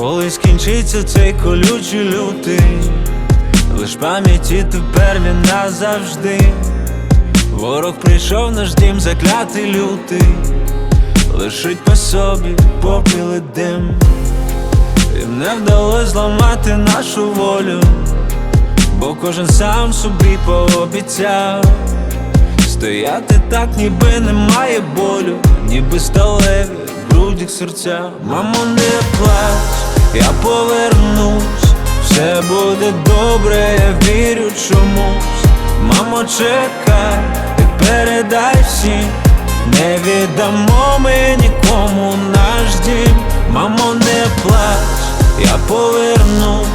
Коли скінчиться цей колючий лютий, лиш пам'яті тепер він назавжди. Ворог прийшов наш дім, заклятий лютий, лишить по собі попіл і дим. Їм не вдалось зламати нашу волю, бо кожен сам собі пообіцяв Стояти так, ніби немає болю, ніби сталеві грудях серця. Мамо, не плач, я повернусь, все буде добре, я вірю чомусь. Мамо, чекай і передай всім, не віддамо ми нікому наш дім. Мамо, не плач, я повернусь,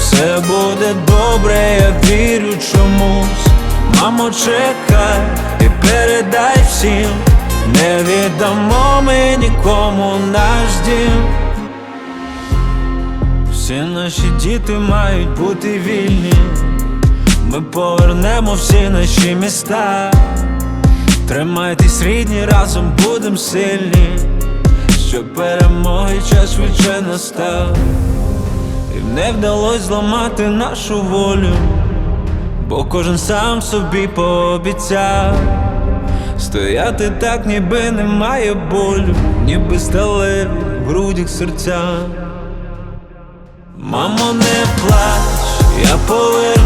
все буде добре, я вірю чомусь. Мамо, чекай і передай всім, не віддамо ми нікому наш дім. Всі наші діти мають бути вільні. Ми повернемо всі наші міста. Тримайтесь рідні, разом будем сильні, щоб перемоги час швидше настав. І не вдалось зламати нашу волю. Бо кожен сам собі пообіцяв Стояти так, ніби немає болю, ніби сталеві в грудях серця. Мамо, не плач, я повернусь,